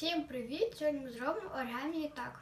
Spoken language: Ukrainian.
Всім привіт! Сьогодні ми зробимо оригамі і так.